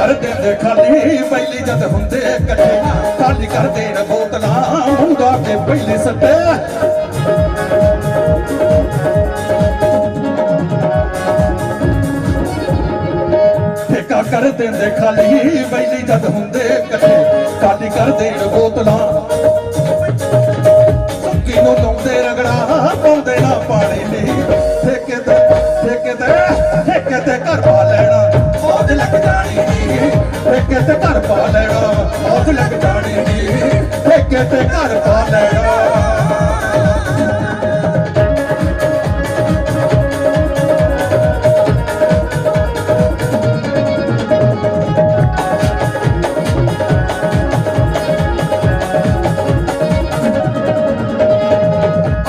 ਕਰ ਇਕੱਠੇ ਖਾਲੀ ਕਰਦੇ ਨੇ ਬੋਤਲਾਂ। ਮੁੰਡਾ ਕੇ ਪਹਿਲੇ ਸੱਟੇ। ਠੇਕਾ ਕਰ ਦਿੰਦੇ ਖਾਲੀ। ਬੈਲੀ ਜਦ ਹੁੰਦੇ ਇਕੱਠੇ, ਖਾਲੀ ਕਰਦੇ ਨੇ ਬੋਤਲਾਂ। ਸੁੱਕੀ ਨੂੰ ਲਾਉਂਦੇ ਰਗੜਾ, ਪਾਉਂਦੇ ਨਾ ਪਾਣੀ ਨਹੀਂ ਠੇਕੇ ਤੇ ਠੇਕੇ ਤੇ ਠੇਕੇ ਤੇ ਘਰ ਪਾ ਲੈਣਾ। ਮੌਜ ਲੱਗ ਜਾਣੀ। ਨੀ। ਠੇਕੇ ਤੇ ਘਰ ਪਾ ਲੈਣਾ ਮੌਜ ਲੱਗ ਜਾਣੀ ਨੀ। ਠੇਕੇ ਤੇ ਘਰ ਪਾ ਲੈਣਾ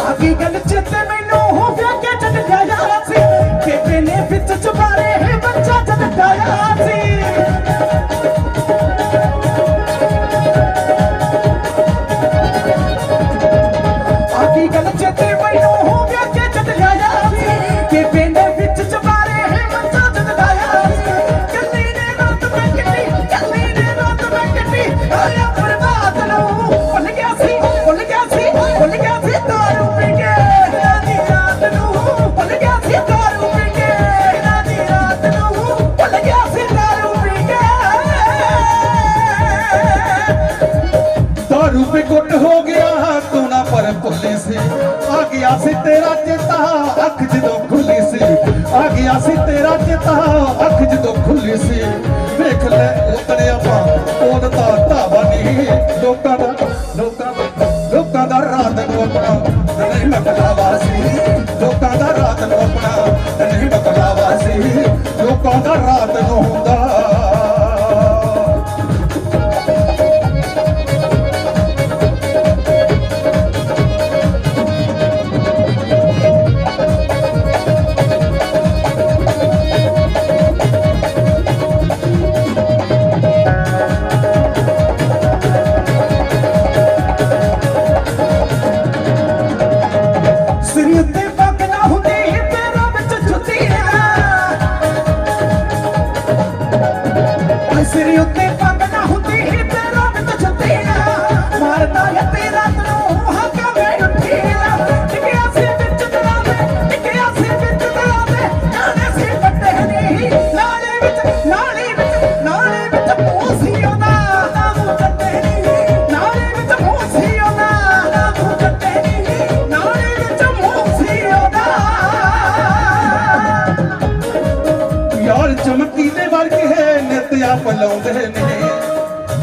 ਆਗੀ ਦਾਰੂ ਪੇ ਗੁੱਟ ਹੋ ਗਿਆ। ਤੂੰ ਨਾ ਪਰ ਭੁੱਲੀ ਸੀ। ਆ ਗਿਆ ਸੀ ਤੇਰਾ ਚੇਤਾ, ਅੱਖ ਜਦੋਂ ਖੁੱਲੀ ਸੀ। ਆ ਗਿਆ ਸੀ ਤੇਰਾ ਚੇਤਾ, ਅੱਖ ਜਦੋਂ ਖੁੱਲੀ ਸੀ। ਵੇਖ ਲੈ ਉਤਨੇ ਆਪਾਂ ਉਹਦਾ ਧਾਵਾ ਨਹੀਂ। ਲੋਕਾਂ ਦਾ ਲੋਕਾਂ ਦਾ ਲੋਕਾਂ ਦਾ ਰਾਤ ਨੂੰ ਆਪਣਾ ਨਹੀਂ ਮਕਲਾਵਾ ਸੀ। ਲੋਕਾਂ ਦਾ ਰਾਤ ਨੂੰ ਆਪਣਾ ਨਹੀਂ ਮਕਲਾਵਾ ਸੀ। ਲੋਕਾਂ ਦਾ ਰਾਤ Serious. ਲਾਉਂਦੇ ਨੇ।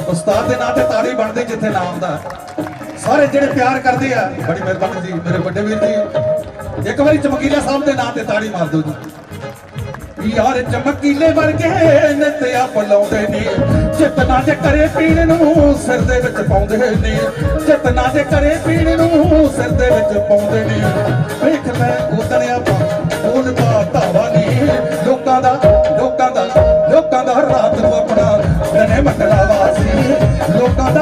ਉਸਤਾਦ ਦੇ ਨਾਂ ਤੇ ਤਾੜੀ ਬਣਦੀ ਜਿੱਥੇ ਨਾਮ ਦਾ। ਸਾਰੇ ਜਿਹੜੇ ਪਿਆਰ ਕਰਦੇ ਆ, ਬੜੀ ਮਿਹਰਬਾਨੀ ਜੀ, ਮੇਰੇ ਵੱਡੇ ਵੀਰ ਜੀ। ਇੱਕ ਵਾਰੀ ਚਮਕੀਲਾ ਸਾਹਿਬ ਦੇ ਨਾਂ ਤੇ ਤਾੜੀ ਮਾਰ ਦਿਓ ਜੀ। ਯਾਰ, ਚਮਕੀਲੇ ਵਰਗੇ ਨਿਤ ਆਪ ਲਾਉਂਦੇ ਨੇ। ਚਿਤਨਾ ਜੇ ਕਰੇ ਪੀਣ ਨੂੰ, ਸਿਰ ਦੇ ਵਿੱਚ ਪਾਉਂਦੇ ਨੇ। ਚਿਤਨਾ ਜੇ ਕਰੇ ਪੀਣ ਨੂੰ, ਸਿਰ ਦੇ ਵਿੱਚ ਪਾਉਂਦੇ ਨੇ। ਵੇਖ ਲੈ, ਉਦਣ ਆਪਾਂ ਉਹਦਾ ਧਾਵਾ ਨਹੀਂ ਲੋਕਾਂ ਦਾ ਲੋਕਾਂ